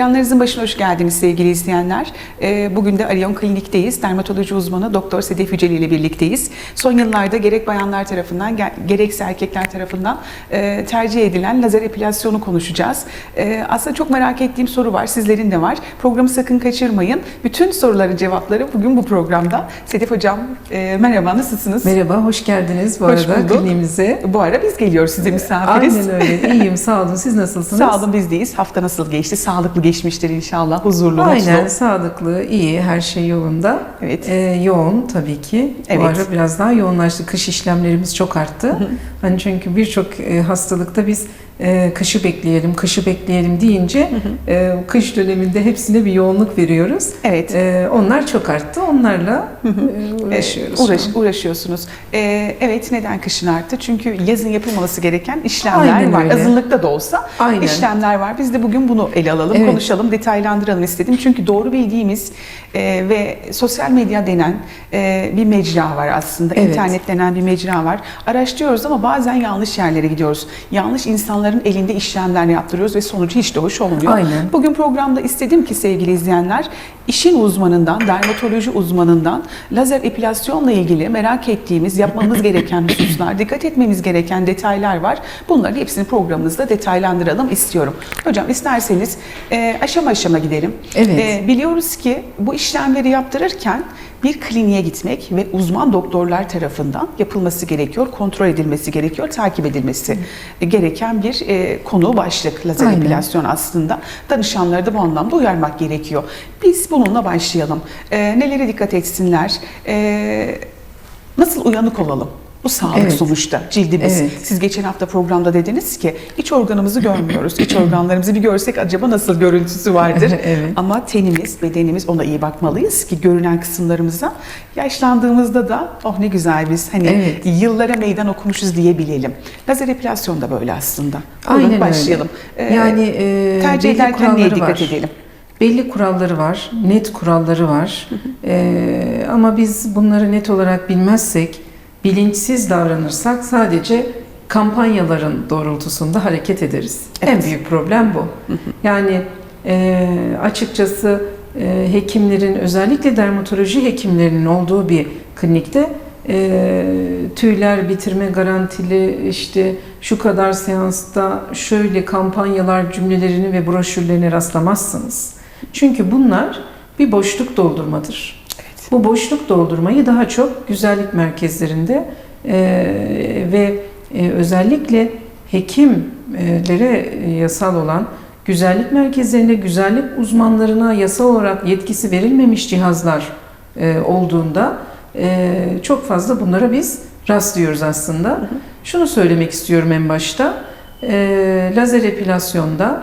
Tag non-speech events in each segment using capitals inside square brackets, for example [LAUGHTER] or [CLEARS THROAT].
Ekranlarınızın başına hoş geldiniz sevgili izleyenler. Ee, Bugün de Arion Klinik'teyiz. Dermatoloji uzmanı Doktor Sedef Yüceli ile birlikteyiz. Son yıllarda gerek bayanlar tarafından ge- gerekse erkekler tarafından e, tercih edilen lazer epilasyonu konuşacağız. E, Aslında çok merak ettiğim soru var, sizlerin de var. Programı sakın kaçırmayın. Bütün soruların cevapları bugün bu programda. Sedef Hocam e, merhaba, nasılsınız? Merhaba, hoş geldiniz bu Hoş arada bulduk. kliniğimize. Bu ara biz geliyoruz size misafiriz. Aynen öyle. İyiyim, sağ olun. Siz [LAUGHS] nasılsınız? Sağ olun bizdeyiz. Hafta nasıl geçti? Sağlıklı geçmiştir inşallah. Huzurlu, Aynen, mutlu. sağlıklı, iyi, her şey yolunda. Evet. Ee, yoğun tabii ki. Evet. Bu ara biraz daha yoğunlaştı. Kış işlemlerimiz çok arttı. Hani çünkü birçok e, hastalıkta biz e, kışı bekleyelim, kışı bekleyelim deyince e, kış döneminde hepsine bir yoğunluk veriyoruz. Evet. E, onlar çok arttı. Onlarla e, Ee, uğraşıyoruz. uğraş- uğraşıyorsunuz. Ee, evet neden kışın arttı? Çünkü yazın yapılması gereken işlemler Aynen var. öyle. Azınlıkta da olsa Aynen. işlemler var. Biz de bugün bunu ele alalım, Evet. konuşalım, detaylandıralım istedim. Çünkü doğru bildiğimiz e, ve sosyal medya denen e, bir mecra var aslında. Evet. İnternet denen bir mecra var. Araştırıyoruz ama bazen yanlış yerlere gidiyoruz. Yanlış insanların elinde işlemler yaptırıyoruz ve sonucu hiç de hoş olmuyor. Aynen. Bugün programda istedim ki sevgili izleyenler işin uzmanından, dermatoloji uzmanından lazer epilasyonla ilgili merak ettiğimiz, yapmamız gereken hususlar, dikkat etmemiz gereken detaylar var. Bunların hepsini programımızda detaylandıralım istiyorum. Hocam isterseniz e, aşama aşama gidelim. Evet. E, biliyoruz ki bu işlemleri yaptırırken bir kliniğe gitmek ve uzman doktorlar tarafından yapılması gerekiyor, kontrol edilmesi gerekiyor, takip edilmesi gereken bir e, konu başlık lazer Aynen. epilasyon aslında. Danışanları da bu anlamda uyarmak gerekiyor. Biz bununla başlayalım. E, nelere dikkat etsinler? E, nasıl uyanık olalım? Bu sağlık Evet. sonuçta cildimiz. Evet. Siz geçen hafta programda dediniz ki iç organımızı görmüyoruz. İç [CLEARS THROAT] organlarımızı bir görsek acaba nasıl görüntüsü vardır? [LAUGHS] Evet. Ama tenimiz, bedenimiz ona iyi bakmalıyız ki görünen kısımlarımıza yaşlandığımızda da oh ne güzel biz hani Evet. yıllara meydan okumuşuz diyebilelim. Lazer epilasyon da böyle aslında. Buyurun Aynen öyle. başlayalım. Ee, Yani e, tercih ederken neye dikkat var. edelim? Belli kuralları var, net kuralları var. Ee, ama biz bunları net olarak bilmezsek, bilinçsiz davranırsak sadece kampanyaların doğrultusunda hareket ederiz. En Evet. büyük problem bu. Yani e, açıkçası e, hekimlerin, özellikle dermatoloji hekimlerinin olduğu bir klinikte e, tüyler bitirme garantili işte şu kadar seansta şöyle kampanyalar cümlelerini ve broşürlerini rastlamazsınız. Çünkü bunlar bir boşluk doldurmadır. Bu boşluk doldurmayı daha çok güzellik merkezlerinde e, ve e, özellikle hekimlere e, yasal olan güzellik merkezlerinde güzellik uzmanlarına yasal olarak yetkisi verilmemiş cihazlar olduğunda çok fazla bunlara biz rastlıyoruz aslında. Şunu söylemek istiyorum en başta. Lazer epilasyonda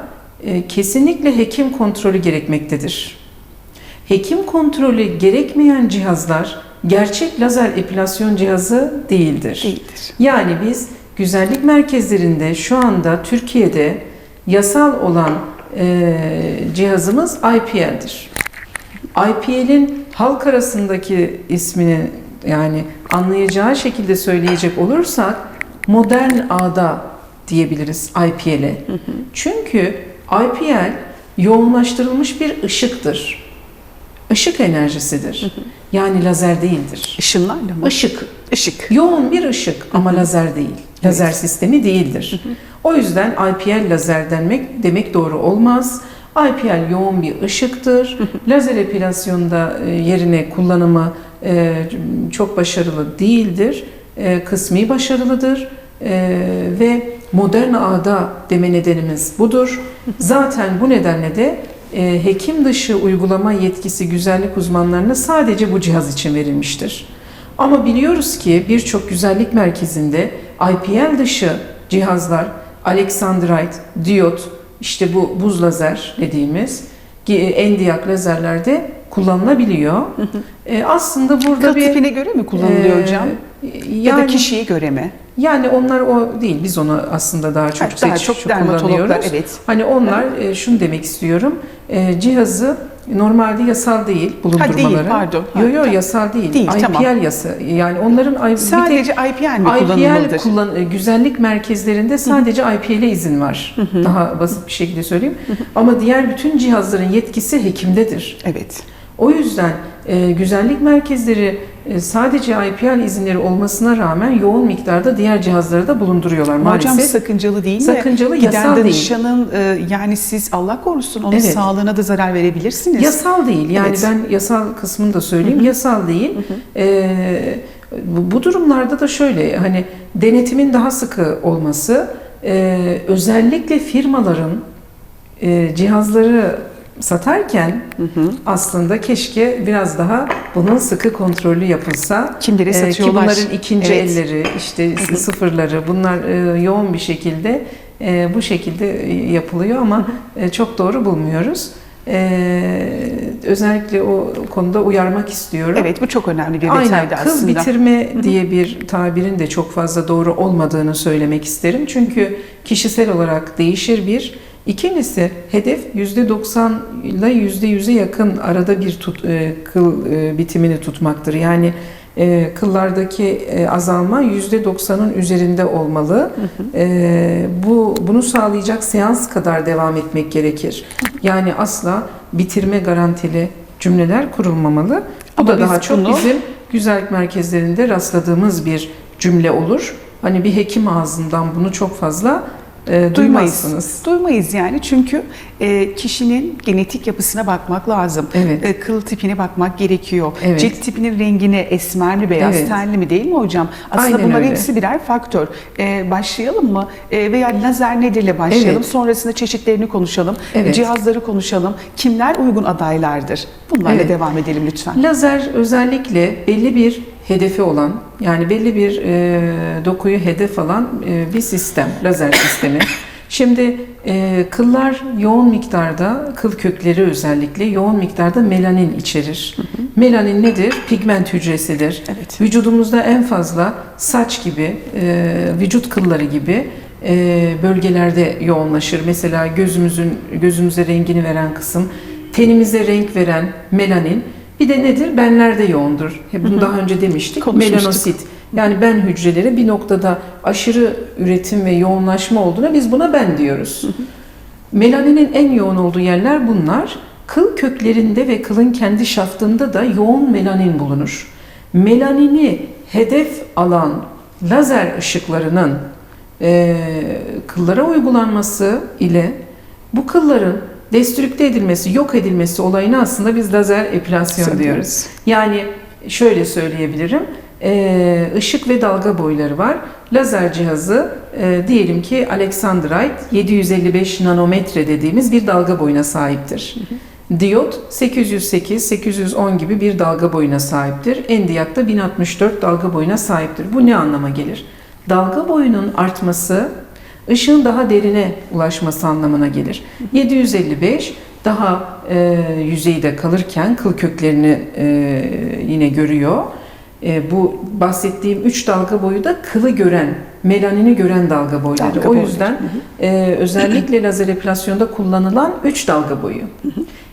kesinlikle hekim kontrolü gerekmektedir. Hekim kontrolü gerekmeyen cihazlar gerçek lazer epilasyon cihazı değildir. Değildir. Yani biz güzellik merkezlerinde şu anda Türkiye'de yasal olan e, cihazımız IPL'dir. IPL'in halk arasındaki ismini yani anlayacağı şekilde söyleyecek olursak modern ağda diyebiliriz IPL'e. Çünkü IPL yoğunlaştırılmış bir ışıktır. Işık enerjisidir. Yani lazer değildir. Işınlarla mı? Işık Işık. Yoğun bir ışık ama lazer değil. Lazer Evet. sistemi değildir. O yüzden IPL lazer denmek demek doğru olmaz. IPL yoğun bir ışıktır. lazer epilasyonda e, yerine kullanımı e, çok başarılı değildir. E, Kısmi başarılıdır. Ve modern ağda deme nedenimiz budur. Zaten bu nedenle de hekim dışı uygulama yetkisi güzellik uzmanlarına sadece bu cihaz için verilmiştir. Ama biliyoruz ki birçok güzellik merkezinde IPL dışı cihazlar, Alexandrite, diyot, işte bu buz lazer dediğimiz ki endiyak lazerlerde kullanılabiliyor. E, aslında burada Kıl bir tipine göre mi kullanılıyor e, hocam? Yani, ya da kişiye göre mi? yani onlar o değil. Biz onu aslında daha çok Ha, daha çok dermatologlar kullanıyoruz. evet. Hani onlar e, şunu demek istiyorum. e, cihazı Normalde yasal değil bulundurmaları. pardon. Ha, Yo yo tamam. yasa değil. Değil, IPL tamam. yasa. Yani onların Sadece IPL mi IPL kullan e, güzellik merkezlerinde sadece IPL'e izin var. Daha basit bir şekilde söyleyeyim. Ama diğer bütün cihazların yetkisi hekimdedir. Evet. O yüzden e, güzellik merkezleri e, sadece IPL izinleri olmasına rağmen yoğun miktarda diğer cihazları da bulunduruyorlar Ama maalesef. Hocam sakıncalı değil mi? Sakıncalı, Giden yasal değil. danışanın e, yani siz Allah korusun onun Evet. sağlığına da zarar verebilirsiniz. Yasal değil. Yani Evet. ben yasal kısmını da söyleyeyim. Yasal değil. Ee, bu, bu durumlarda da şöyle hani denetimin daha sıkı olması, e, özellikle firmaların e, cihazları satarken aslında keşke biraz daha bunun sıkı kontrolü yapılsa. Kimlere Ee, ki satıyorlar? bunların ikinci Evet. elleri, işte sıfırları bunlar e, yoğun bir şekilde e, bu şekilde yapılıyor ama e, çok doğru bulmuyoruz. E, özellikle o konuda uyarmak istiyorum. Evet bu çok önemli bir Aynen detaydı kıl aslında. bitirme diye bir tabirin de çok fazla doğru olmadığını söylemek isterim. Çünkü kişisel olarak değişir bir. İkincisi hedef %90 ile %100'e yakın arada bir tut, e, kıl e, bitimini tutmaktır. Yani e, kıllardaki e, azalma %90'ın üzerinde olmalı. E, bu bunu sağlayacak seans kadar devam etmek gerekir. Yani asla bitirme garantili cümleler kurulmamalı. Bu Ama da daha çok bunu- bizim güzellik merkezlerinde rastladığımız bir cümle olur. Hani bir hekim ağzından bunu çok fazla e, Duymayız. Duymayız yani çünkü e, kişinin genetik yapısına bakmak lazım. Evet. E, kıl tipine bakmak gerekiyor. Evet. Cilt tipinin rengine esmer mi beyaz Evet. tenli mi değil mi hocam? Aslında Aynen bunlar öyle. hepsi birer faktör. E, başlayalım mı? E, veya lazer nedirle başlayalım. Evet. Sonrasında çeşitlerini konuşalım. Evet. Cihazları konuşalım. Kimler uygun adaylardır? Bunlarla Evet. devam edelim lütfen. Lazer özellikle belli bir hedefi olan yani belli bir e, dokuyu hedef alan e, bir sistem, lazer [LAUGHS] sistemi. Şimdi e, kıllar yoğun miktarda, kıl kökleri özellikle yoğun miktarda melanin içerir. Melanin nedir? Pigment hücresidir. Evet. Vücudumuzda en fazla saç gibi, e, vücut kılları gibi e, bölgelerde yoğunlaşır. Mesela gözümüzün gözümüze rengini veren kısım, tenimize renk veren melanin. Bir de nedir? Benlerde yoğundur. Bunu daha önce demiştik. Melanosit. Yani ben hücreleri bir noktada aşırı üretim ve yoğunlaşma olduğuna biz buna ben diyoruz. Melaninin en yoğun olduğu yerler bunlar. Kıl köklerinde ve kılın kendi şaftında da yoğun melanin bulunur. Melanini hedef alan lazer ışıklarının e, kıllara uygulanması ile bu kılların destrükte edilmesi, yok edilmesi olayına aslında biz lazer epilasyon diyoruz. Yani şöyle söyleyebilirim. Ee, ışık ve dalga boyları var. Lazer cihazı e, diyelim ki Alexandrite 755 nanometre dediğimiz bir dalga boyuna sahiptir. Diyot 808-810 gibi bir dalga boyuna sahiptir. Endiyak da 1064 dalga boyuna sahiptir. Bu ne anlama gelir? Dalga boyunun artması ışığın daha derine ulaşması anlamına gelir. 755 daha e, yüzeyde kalırken kıl köklerini e, yine görüyor. E, bu bahsettiğim 3 dalga boyu da kılı gören, melanini gören dalga boyları. Dalga o boyu. yüzden e, özellikle lazer epilasyonda kullanılan 3 dalga boyu.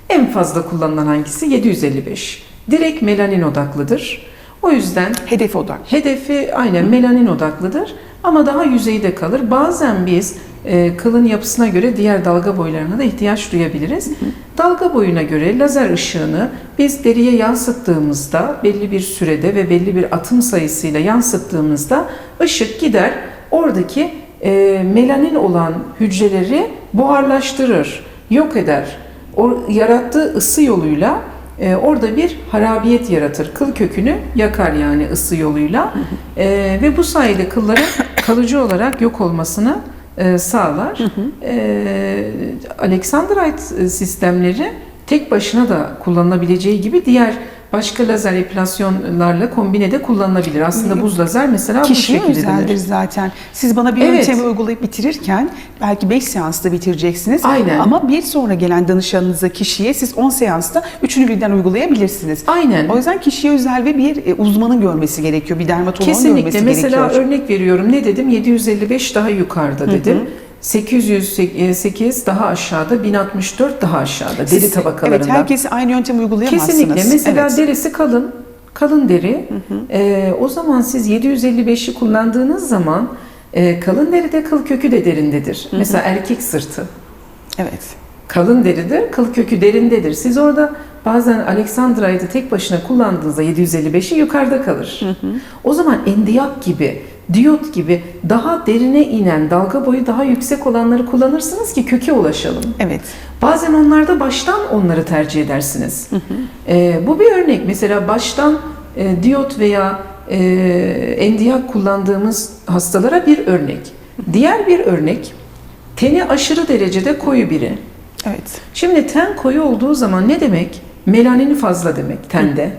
En fazla kullanılan hangisi? 755. Direkt melanin odaklıdır. O yüzden Hedef odak. Hedefi aynen melanin odaklıdır ama daha yüzeyde kalır. Bazen biz e, kılın yapısına göre diğer dalga boylarına da ihtiyaç duyabiliriz. Dalga boyuna göre lazer ışığını biz deriye yansıttığımızda belli bir sürede ve belli bir atım sayısıyla yansıttığımızda ışık gider oradaki e, melanin olan hücreleri buharlaştırır, yok eder. O yarattığı ısı yoluyla e, orada bir harabiyet yaratır. Kıl kökünü yakar yani ısı yoluyla. E, ve bu sayede kılların kalıcı olarak yok olmasını e, sağlar. E, Alexandrite sistemleri tek başına da kullanılabileceği gibi diğer başka lazer epilasyonlarla kombine de kullanılabilir. Aslında buz lazer mesela bu Kişiye şekilde özeldir denir. zaten. Siz bana bir Evet. yöntemi uygulayıp bitirirken belki 5 seansta bitireceksiniz. Aynen. Ama bir sonra gelen danışanınıza kişiye siz 10 seansta üçünü birden uygulayabilirsiniz. Aynen. O yüzden kişiye özel ve bir e, uzmanın görmesi gerekiyor. Bir dermatologun Kesinlikle. görmesi Mesela gerekiyor. örnek veriyorum. Ne dedim? 755 daha yukarıda dedim. 808 daha aşağıda, 1064 daha aşağıda deri Siz- tabakalarında. Evet, herkes aynı yöntemi uygulayamazsınız. Kesinlikle. Mesela Evet. derisi kalın, kalın deri. Ee, o zaman siz 755'i kullandığınız zaman e, kalın deride kıl kökü de derindedir. Mesela erkek sırtı. Evet. Kalın deridir, kıl kökü derindedir. Siz orada bazen Alexandra'yı da tek başına kullandığınızda 755'i yukarıda kalır. O zaman endiyak gibi, diyot gibi daha derine inen, dalga boyu daha yüksek olanları kullanırsınız ki köke ulaşalım. Evet. Bazen onlarda baştan onları tercih edersiniz. Ee, bu bir örnek. Mesela baştan e, diyot veya e, endiyak kullandığımız hastalara bir örnek. Diğer bir örnek, teni aşırı derecede koyu biri. Evet. Şimdi ten koyu olduğu zaman ne demek? Melanini fazla demek tende.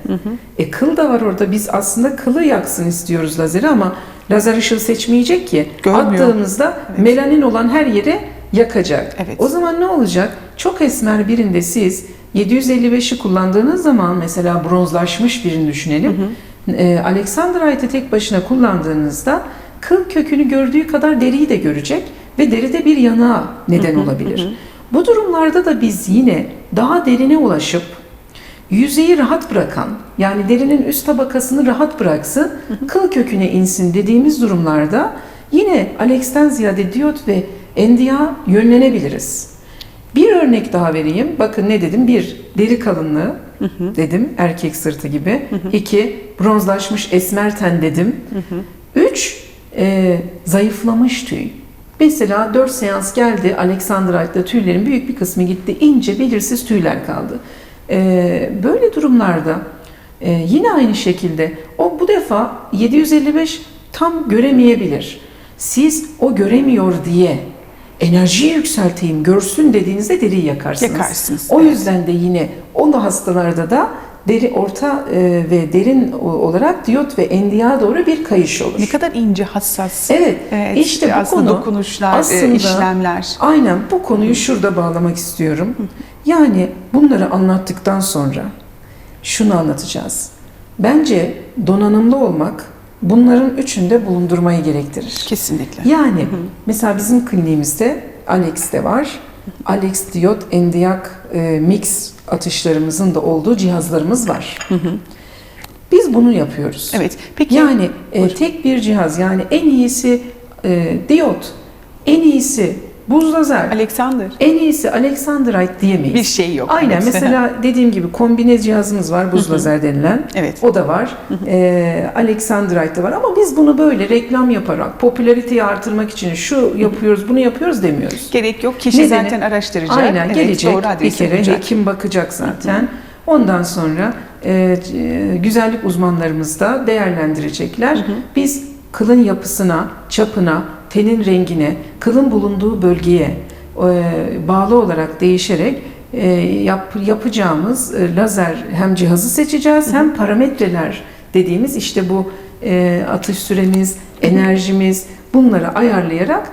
E kıl da var orada. Biz aslında kılı yaksın istiyoruz lazeri ama lazer ışığı seçmeyecek ki. Görmüyor. Attığımızda melanin olan her yere yakacak. Evet. O zaman ne olacak? Çok esmer birinde siz 755'i kullandığınız zaman mesela bronzlaşmış birini düşünelim. E, Alexanderite'i tek başına kullandığınızda kıl kökünü gördüğü kadar deriyi de görecek ve deride bir yanığa neden olabilir. Bu durumlarda da biz yine daha derine ulaşıp yüzeyi rahat bırakan yani derinin üst tabakasını rahat bıraksın, kıl köküne insin dediğimiz durumlarda yine Alex'ten ziyade diyot ve endiya yönlenebiliriz. Bir örnek daha vereyim. Bakın ne dedim? Bir, deri kalınlığı dedim. Erkek sırtı gibi. İki, bronzlaşmış esmer ten dedim. Üç, e, zayıflamış tüy. Mesela 4 seans geldi Alexandrite'da tüylerin büyük bir kısmı gitti. ince belirsiz tüyler kaldı. E, böyle durumlarda e, yine aynı şekilde o bu defa 755 tam göremeyebilir. Siz o göremiyor diye enerjiyi yükselteyim, görsün dediğinizde deriyi yakarsınız. Yakarsınız, O evet. yüzden de yine o hastalarda da deri orta e, ve derin olarak diyot ve endiya doğru bir kayış olur. Ne kadar ince, hassas. Evet, Evet, işte bu aslında konu dokunuşlar, e, aslında- işlemler. Aynen bu konuyu şurada bağlamak istiyorum. Yani bunları anlattıktan sonra şunu anlatacağız. Bence donanımlı olmak bunların üçünde bulundurmayı gerektirir. Kesinlikle. Yani mesela bizim kliniğimizde Alex de var. Alex diyot endiyak e, mix atışlarımızın da olduğu cihazlarımız var. Biz bunu yapıyoruz. Evet. Peki Yani e, tek bir cihaz yani en iyisi e, diyot, en iyisi buz lazer, Alexander en iyisi Alexanderite diyemeyiz. bir şey yok. Aynen mesela [LAUGHS] dediğim gibi kombine cihazımız var buz lazer denilen. Evet. O da var. Ee, Alexandrite de var ama biz bunu böyle reklam yaparak popülariteyi artırmak için şu yapıyoruz bunu yapıyoruz demiyoruz. Gerek yok. Kişi Nedeni- zaten araştıracak. Aynen Evet, gelecek doğru bir kere bulacak. hekim bakacak zaten. Ondan sonra e, güzellik uzmanlarımız da değerlendirecekler. Biz kılın yapısına, çapına, tenin rengine, kılın bulunduğu bölgeye e, bağlı olarak değişerek e, yap, yapacağımız e, lazer hem cihazı seçeceğiz hem parametreler dediğimiz işte bu atış süremiz, enerjimiz bunları ayarlayarak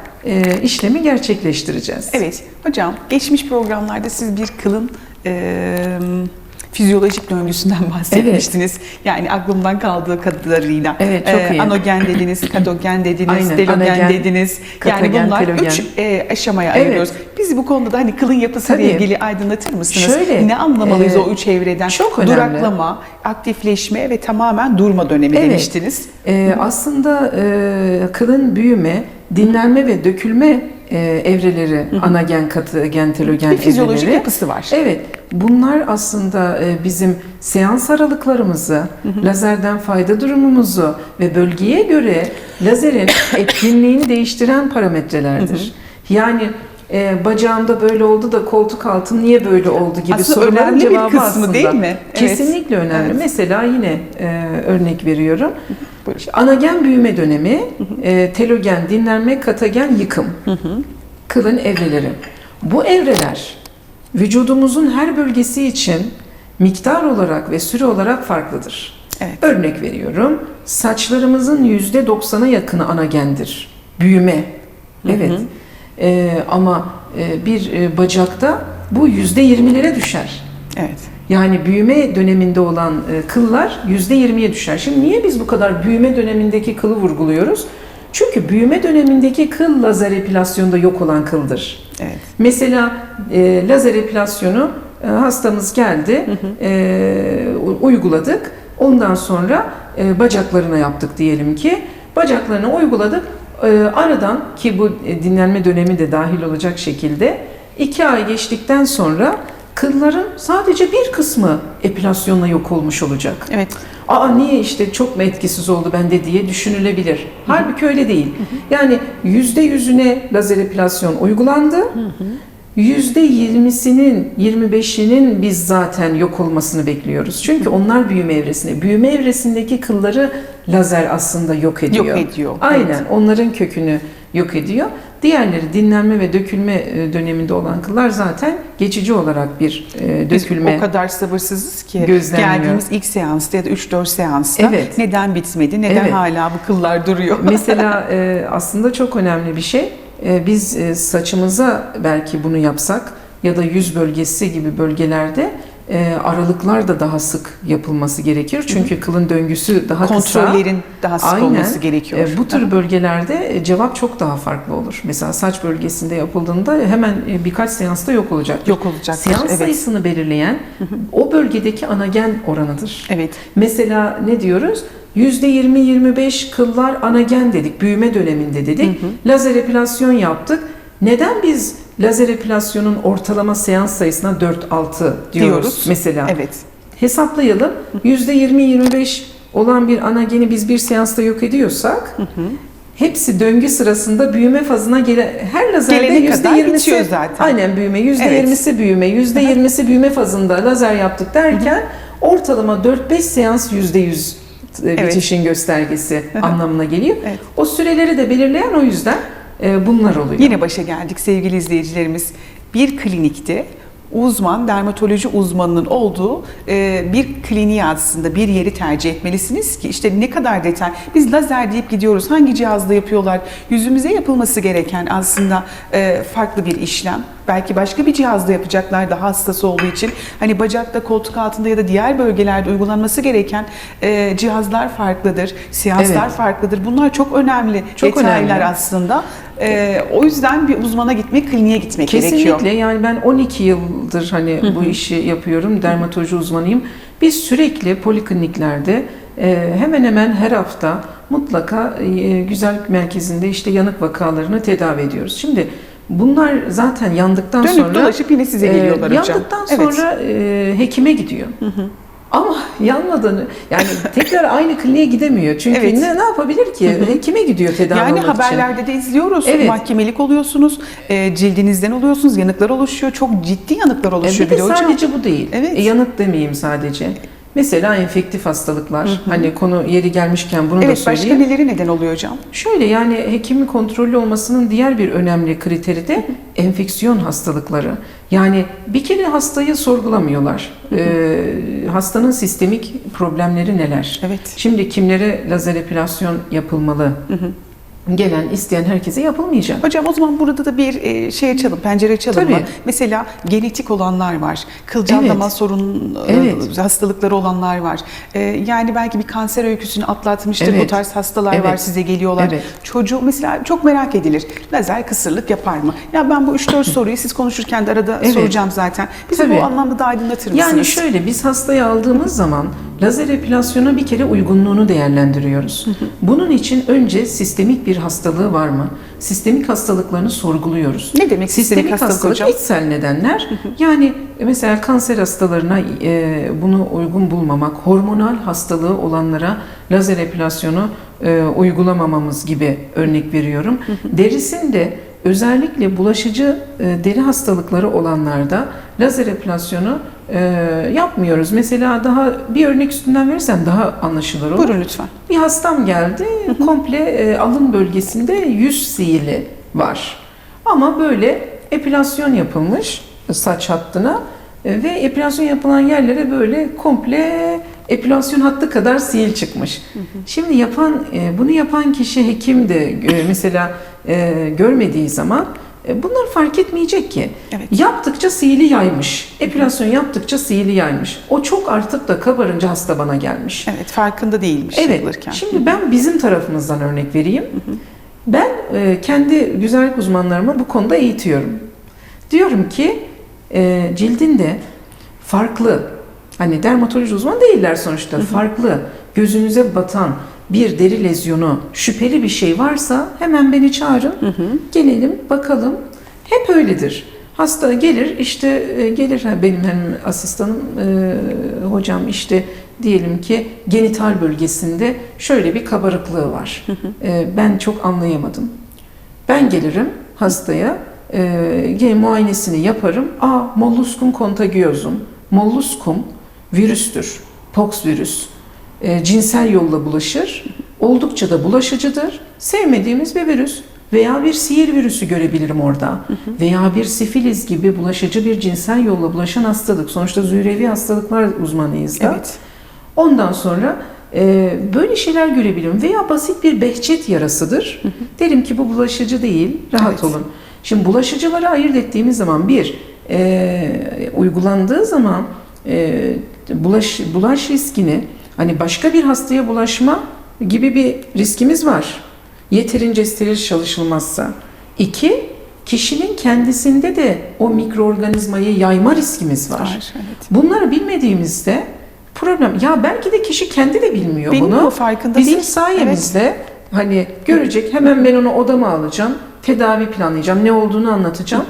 işlemi gerçekleştireceğiz. Evet hocam geçmiş programlarda siz bir kılın fizyolojik döngüsünden [LAUGHS] bahsetmiştiniz. Yani aklımdan kaldığı kadarıyla. Evet, çok iyi. Anogen dediniz, [CLEARS THROAT] katogen dediniz, Aynen, telogen anagen, dediniz. Yani bunlar telogen. üç e, aşamaya Evet. ayırıyoruz. Biz bu konuda da hani kılın yapısıyla Tabii. ilgili aydınlatır mısınız? Şöyle, ne anlamalıyız e, o üç evreden? çok önemli. Duraklama, aktifleşme ve tamamen durma dönemi Evet. demiştiniz. Ee, aslında e, kılın büyüme, dinlenme ve dökülme e, evreleri, anagen, katogen, telogen Bir fizyolojik evreleri. yapısı var. Evet, bunlar aslında e, bizim seans aralıklarımızı, lazerden fayda durumumuzu ve bölgeye göre lazerin [COUGHS] etkinliğini değiştiren parametrelerdir. Yani e, bacağımda böyle oldu da koltuk altım niye böyle oldu gibi Aslında soruların önemli bir cevabı kısmı aslında. değil mi? Evet. Kesinlikle önemli. Evet. Mesela yine e, örnek veriyorum. Buyurun. Anagen büyüme dönemi, e, telogen dinlenme, katagen yıkım. Kılın evreleri. Bu evreler vücudumuzun her bölgesi için miktar olarak ve süre olarak farklıdır. Evet. Örnek veriyorum. Saçlarımızın yüzde 90'a yakını anagendir. Büyüme. Evet. E, ama e, bir e, bacakta bu yüzde 20'lere düşer. Evet. Yani büyüme döneminde olan e, kıllar yüzde 20'ye düşer. Şimdi niye biz bu kadar büyüme dönemindeki kılı vurguluyoruz? Çünkü büyüme dönemindeki kıl lazer epilasyonda yok olan kıldır. Evet. Mesela e, lazer epilasyonu e, hastamız geldi, e, u- uyguladık. Ondan sonra e, bacaklarına yaptık diyelim ki. Bacaklarına uyguladık. E, aradan ki bu e, dinlenme dönemi de dahil olacak şekilde iki ay geçtikten sonra kılların sadece bir kısmı epilasyonla yok olmuş olacak. Evet. Aa niye işte çok mu etkisiz oldu bende diye düşünülebilir. Halbuki öyle değil. Yani yüzde yüzüne lazer epilasyon uygulandı. Yüzde yirmisinin, 25'inin biz zaten yok olmasını bekliyoruz. Çünkü onlar büyüme evresinde. Büyüme evresindeki kılları lazer aslında yok ediyor. Yok ediyor. Aynen. Evet. Onların kökünü yok ediyor. Diğerleri dinlenme ve dökülme e, döneminde olan kıllar zaten geçici olarak bir e, Biz dökülme. o kadar sabırsızız ki geldiğimiz ilk seansta ya da 3-4 seansta Evet. neden bitmedi, neden Evet. hala bu kıllar duruyor? [LAUGHS] Mesela e, aslında çok önemli bir şey. E, biz e, saçımıza belki bunu yapsak ya da yüz bölgesi gibi bölgelerde e, aralıklar da daha sık yapılması gerekir. Çünkü kılın döngüsü daha kısa. Kontrollerin daha sık Aynen. olması gerekiyor. E, bu tür bölgelerde e, cevap çok daha farklı olur. Mesela saç bölgesinde yapıldığında hemen e, birkaç seansta yok olacak. yok olacak. Seans evet. sayısını belirleyen o bölgedeki anagen oranıdır. Evet. Mesela ne diyoruz? %20-25 kıllar anagen dedik, büyüme döneminde dedik. Lazer epilasyon yaptık. Neden biz lazer epilasyonun ortalama seans sayısına 4-6 diyoruz, Diyoruz. mesela? Evet. Hesaplayalım. %20-25 olan bir anageni biz bir seansta yok ediyorsak hepsi döngü sırasında büyüme fazına gele her lazerde Gelene kadar %20'si bitiyor zaten. aynen büyüme, %20'si büyüme, %20'si büyüme fazında lazer yaptık derken ortalama 4-5 seans %100 e, Evet. bitişin göstergesi anlamına geliyor. Evet. O süreleri de belirleyen o yüzden bunlar oluyor. Yine başa geldik sevgili izleyicilerimiz. Bir klinikte uzman, dermatoloji uzmanının olduğu e, bir kliniği aslında bir yeri tercih etmelisiniz ki işte ne kadar detay. Biz lazer deyip gidiyoruz. Hangi cihazda yapıyorlar? Yüzümüze yapılması gereken aslında e, farklı bir işlem. Belki başka bir cihazda yapacaklar daha hassas olduğu için. Hani bacakta, koltuk altında ya da diğer bölgelerde uygulanması gereken e, cihazlar farklıdır. Seanslar Evet. farklıdır. Bunlar çok önemli Çok detaylar önemli. aslında. Ee, o yüzden bir uzmana gitmek, kliniğe gitmek Kesinlikle gerekiyor. yani ben 12 yıldır hani bu işi yapıyorum. Dermatoloji uzmanıyım. Biz sürekli polikliniklerde e, hemen hemen her hafta mutlaka e, güzellik merkezinde işte yanık vakalarını tedavi ediyoruz. Şimdi bunlar zaten yandıktan Dönüp sonra dolaşıp yine size e, geliyorlar hocam. yandıktan Evet. sonra e, hekime gidiyor. Ama yanmadan yani tekrar aynı kliniğe gidemiyor. Çünkü Evet. ne, ne yapabilir ki? Hekime gidiyor tedavi Yani olmak için. haberlerde de izliyoruz. Evet. Mahkemelik oluyorsunuz, e, cildinizden oluyorsunuz, yanıklar oluşuyor. Çok ciddi yanıklar E, oluşuyor bir bir de de hocam. sadece bu değil. Evet. E, yanık demeyeyim sadece. Mesela enfektif hastalıklar. Hani konu yeri gelmişken bunu da Evet, başka söyleyeyim. neleri neden oluyor hocam? Şöyle yani hekimin kontrollü olmasının diğer bir önemli kriteri de enfeksiyon hastalıkları. Yani bir kere hastayı sorgulamıyorlar. Ee, hastanın sistemik problemleri neler? Evet. Şimdi kimlere lazer epilasyon yapılmalı? Gelen, isteyen herkese yapılmayacak. Hocam o zaman burada da bir e, şey açalım, pencere açalım Tabii. mı? Mesela genetik olanlar var, kılcal Evet. damar sorun e, Evet. hastalıkları olanlar var. E, yani belki bir kanser öyküsünü atlatmıştır, Evet. bu tarz hastalar var Evet. size geliyorlar. Evet. Çocuğu mesela çok merak edilir, lazer kısırlık yapar mı? Ya ben bu 3-4 soruyu siz konuşurken de arada Evet. soracağım zaten. Bizi Tabii. bu anlamda da aydınlatır mısınız? Yani şöyle biz hastayı aldığımız zaman lazer epilasyona bir kere uygunluğunu değerlendiriyoruz. Bunun için önce sistemik bir hastalığı var mı? Sistemik hastalıklarını sorguluyoruz. Ne demek sistemik hastalık hocam? içsel nedenler. Yani mesela kanser hastalarına e, bunu uygun bulmamak, hormonal hastalığı olanlara lazer epilasyonu e, uygulamamamız gibi örnek veriyorum. Derisinde özellikle bulaşıcı e, deri hastalıkları olanlarda lazer epilasyonu e, yapmıyoruz. Mesela daha bir örnek üstünden verirsem daha anlaşılır olur. Buyurun lütfen. Bir hastam geldi, komple e, alın bölgesinde yüz sihili var. Ama böyle epilasyon yapılmış saç hattına e, ve epilasyon yapılan yerlere böyle komple epilasyon hattı kadar sihir çıkmış. Şimdi yapan e, bunu yapan kişi hekim de e, mesela e, görmediği zaman bunlar fark etmeyecek ki. Evet. Yaptıkça sihili yaymış. Epilasyon yaptıkça sihili yaymış. O çok artık da kabarınca hasta bana gelmiş. Evet farkında değilmiş Evet. yapılırken. Şimdi ben bizim tarafımızdan örnek vereyim. Ben e, kendi güzellik uzmanlarımı bu konuda eğitiyorum. Diyorum ki e, cildinde farklı, hani dermatoloji uzmanı değiller sonuçta, farklı, gözünüze batan bir deri lezyonu, şüpheli bir şey varsa hemen beni çağırın, gelelim bakalım. Hep öyledir. Hasta gelir işte e, gelir benim hem asistanım e, hocam işte diyelim ki genital bölgesinde şöyle bir kabarıklığı var. E, ben çok anlayamadım. Ben gelirim hastaya, e, muayenesini yaparım. Aa molluskum contagiosum. Molluskum virüstür. Pox virüs. E, cinsel yolla bulaşır. Oldukça da bulaşıcıdır. Sevmediğimiz bir virüs. Veya bir sihir virüsü görebilirim orada. Veya bir sifiliz gibi bulaşıcı bir cinsel yolla bulaşan hastalık. Sonuçta zührevi hastalıklar uzmanıyız da. Evet. Ondan sonra e, böyle şeyler görebilirim. Veya basit bir behçet yarasıdır. Derim ki bu bulaşıcı değil, rahat Evet. olun. Şimdi bulaşıcıları ayırt ettiğimiz zaman bir, e, uygulandığı zaman e, bulaş, bulaş riskini hani başka bir hastaya bulaşma gibi bir riskimiz var. Yeterince steril çalışılmazsa. İki, kişinin kendisinde de o mikroorganizmayı yayma riskimiz var. Var, evet. Bunları bilmediğimizde problem. Ya belki de kişi kendi de bilmiyor Benim bunu. bu farkında Bizim değil. sayemizde hani görecek hemen ben onu odama alacağım. Tedavi planlayacağım. Ne olduğunu anlatacağım.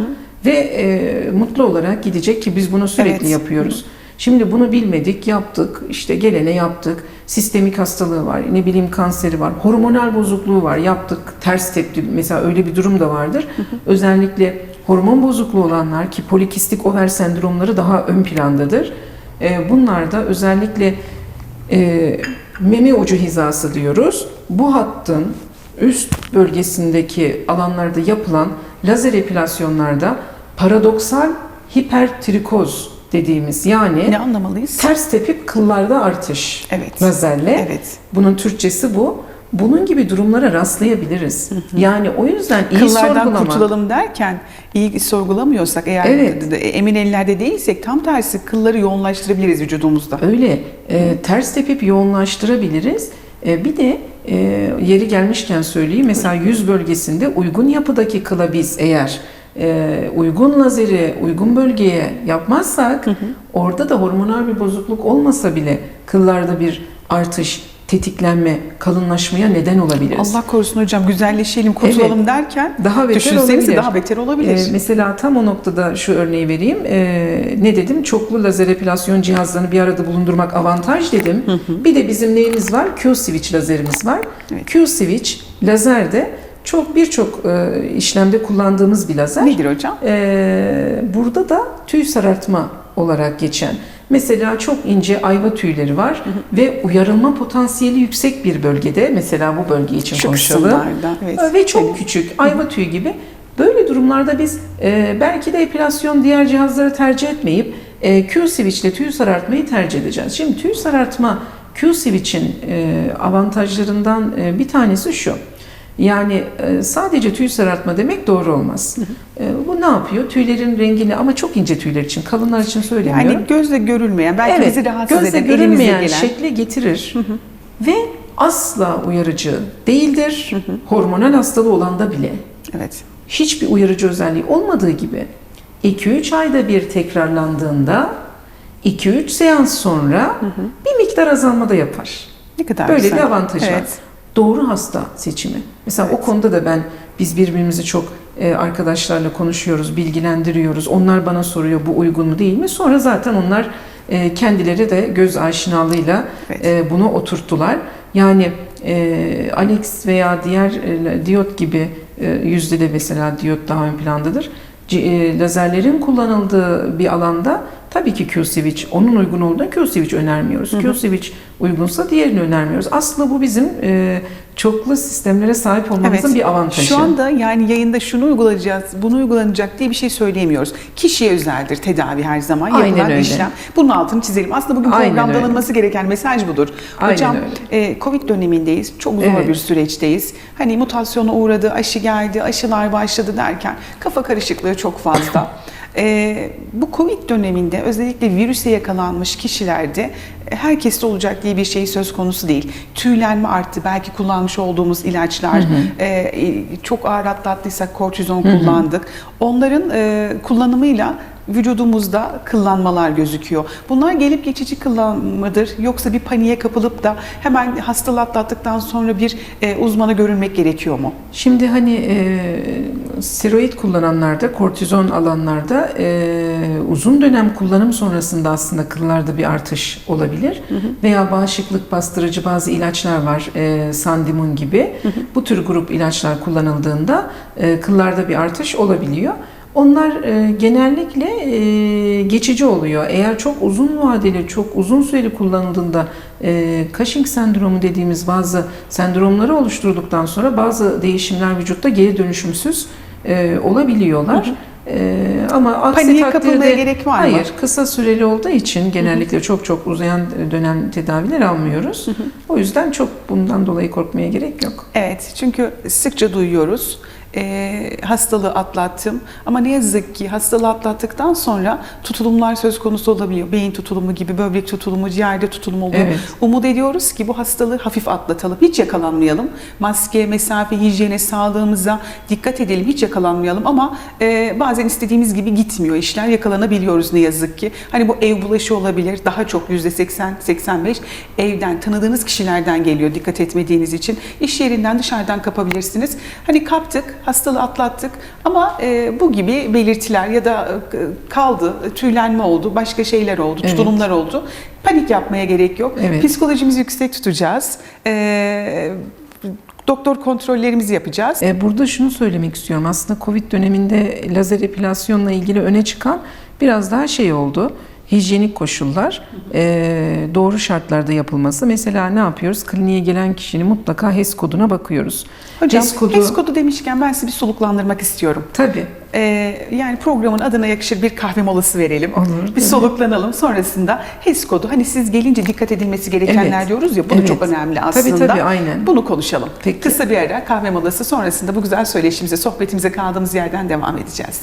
Ve e, mutlu olarak gidecek ki biz bunu sürekli Evet. yapıyoruz. Şimdi bunu bilmedik, yaptık. işte gelene yaptık. Sistemik hastalığı var, ne bileyim kanseri var, hormonal bozukluğu var, yaptık. Ters tepti mesela öyle bir durum da vardır. Özellikle hormon bozukluğu olanlar ki polikistik over sendromları daha ön plandadır. E, bunlar da özellikle e, meme ucu hizası diyoruz. Bu hattın üst bölgesindeki alanlarda yapılan lazer epilasyonlarda paradoksal hipertrikoz dediğimiz yani Ne anlamalıyız? ters tepip kıllarda artış Evet. lazerle. Evet. Bunun Türkçesi bu. Bunun gibi durumlara rastlayabiliriz. Yani o yüzden iyi Kıllardan sorgulamak. kurtulalım derken iyi sorgulamıyorsak eğer Evet. emin ellerde değilsek tam tersi kılları yoğunlaştırabiliriz vücudumuzda. Öyle e, ters tepip yoğunlaştırabiliriz. E, bir de e, yeri gelmişken söyleyeyim mesela yüz bölgesinde uygun yapıdaki kıla biz eğer e, uygun lazeri uygun bölgeye yapmazsak orada da hormonal bir bozukluk olmasa bile kıllarda bir artış, tetiklenme, kalınlaşmaya neden olabiliriz. Allah korusun hocam güzelleşelim, kurtulalım derken daha beter olabilir. daha beter olabilir. Ee, mesela tam o noktada şu örneği vereyim. Ee, ne dedim? Çoklu lazer epilasyon cihazlarını bir arada bulundurmak avantaj dedim. Bir de bizim neyimiz var? Q-switch lazerimiz var. Evet. Q-switch lazer de çok birçok e, işlemde kullandığımız bir lazer. Nedir hocam? Ee, burada da tüy sarartma olarak geçen. Mesela çok ince ayva tüyleri var ve uyarılma potansiyeli yüksek bir bölgede. Mesela bu bölge için Şu konuşalım. Evet. Ve çok küçük ayva tüyü gibi. Böyle durumlarda biz e, belki de epilasyon diğer cihazları tercih etmeyip e, Q-switch ile tüy sarartmayı tercih edeceğiz. Şimdi tüy sarartma Q-switch'in e, avantajlarından e, bir tanesi şu. Yani e, sadece tüy sarartma demek doğru olmaz. E, bu ne yapıyor? Tüylerin rengini ama çok ince tüyler için, kalınlar için söylemiyorum. Yani gözle görülmeyen, belki bizi rahatsız gözle eden, görünmeyen gelen. şekle getirir ve asla uyarıcı değildir. Hormonal hastalığı olanda bile Evet. hiçbir uyarıcı özelliği olmadığı gibi 2-3 ayda bir tekrarlandığında 2-3 seans sonra bir miktar azalma da yapar. Ne kadar Böyle güzel. bir avantajı var. Evet. Doğru hasta seçimi. Mesela o konuda da ben biz birbirimizi çok e, arkadaşlarla konuşuyoruz, bilgilendiriyoruz. Onlar bana soruyor bu uygun mu değil mi? Sonra zaten onlar e, kendileri de göz aşinalığıyla Evet. e, bunu oturttular. Yani e, Alex veya diğer e, diyot gibi e, yüzde de mesela diyot daha ön plandadır. C- e, lazerlerin kullanıldığı bir alanda tabii ki Q-switch onun uygun olduğunda Q-switch önermiyoruz. Q-switch uygunsa diğerini önermiyoruz. Aslında bu bizim e, çoklu sistemlere sahip olmamızın bir avantajı. Şu anda yani yayında şunu uygulayacağız, bunu uygulanacak diye bir şey söyleyemiyoruz. Kişiye özeldir tedavi her zaman Aynen yapılan öyle. işlem. Bunun altını çizelim. Aslında bugün Aynen programda öyle. alınması gereken mesaj budur. Aynen Hocam e, Covid dönemindeyiz. Çok zor Evet. bir süreçteyiz. Hani mutasyona uğradı, aşı geldi, aşılar başladı derken kafa karışıklığı çok fazla. [LAUGHS] Ee, bu Covid döneminde özellikle virüse yakalanmış kişilerde e, herkeste olacak diye bir şey söz konusu değil. Tüylenme arttı. Belki kullanmış olduğumuz ilaçlar, e, e, çok ağır atlattıysak kortizon kullandık. Onların e, kullanımıyla vücudumuzda kıllanmalar gözüküyor. Bunlar gelip geçici kıllanmadır yoksa bir paniğe kapılıp da hemen hastalığı atlattıktan sonra bir e, uzmana görünmek gerekiyor mu? Şimdi hani e, steroid kullananlarda, kortizon alanlarda e, uzun dönem kullanım sonrasında aslında kıllarda bir artış olabilir. Veya bağışıklık bastırıcı bazı ilaçlar var, e, Sandimun gibi. Bu tür grup ilaçlar kullanıldığında e, kıllarda bir artış olabiliyor. Onlar e, genellikle e, geçici oluyor. Eğer çok uzun vadeli, çok uzun süreli kullanıldığında e, Cushing sendromu dediğimiz bazı sendromları oluşturduktan sonra bazı değişimler vücutta geri dönüşümsüz e, olabiliyorlar. E, ama aksi Paniğe takdirde kapılmaya gerek var mı? hayır kısa süreli olduğu için genellikle çok çok uzayan dönem tedaviler almıyoruz. O yüzden çok bundan dolayı korkmaya gerek yok. Evet, çünkü sıkça duyuyoruz. Ee, hastalığı atlattım ama ne yazık ki hastalığı atlattıktan sonra tutulumlar söz konusu olabiliyor. Beyin tutulumu gibi, böbrek tutulumu, ciğerde tutulum oluyor. Evet. Umut ediyoruz ki bu hastalığı hafif atlatalım, hiç yakalanmayalım. Maske, mesafe, hijyene, sağlığımıza dikkat edelim, hiç yakalanmayalım ama e, bazen istediğimiz gibi gitmiyor işler, yakalanabiliyoruz ne yazık ki. Hani bu ev bulaşı olabilir, daha çok %80-85 evden, tanıdığınız kişilerden geliyor dikkat etmediğiniz için. İş yerinden, dışarıdan kapabilirsiniz. Hani kaptık, hastalığı atlattık ama e, bu gibi belirtiler ya da e, kaldı, tüylenme oldu, başka şeyler oldu, Evet. tutulumlar oldu. Panik yapmaya gerek yok. Evet. Psikolojimizi yüksek tutacağız. E, doktor kontrollerimizi yapacağız. E, Burada şunu söylemek istiyorum. Aslında Covid döneminde lazer epilasyonla ilgili öne çıkan biraz daha şey oldu. Hijyenik koşullar, e, doğru şartlarda yapılması. Mesela ne yapıyoruz? Kliniğe gelen kişinin mutlaka HES koduna bakıyoruz. Hocam HES kodu, HES kodu demişken ben sizi bir soluklandırmak istiyorum. tabii E, yani programın adına yakışır bir kahve molası verelim. Olur, Bir tabii. soluklanalım. Sonrasında HES kodu hani siz gelince dikkat edilmesi gerekenler Evet. diyoruz ya bunu Evet. çok önemli Tabii, aslında. tabii, aynen. Bunu konuşalım. Peki. Kısa bir ara kahve molası sonrasında bu güzel söyleşimize, sohbetimize kaldığımız yerden devam edeceğiz.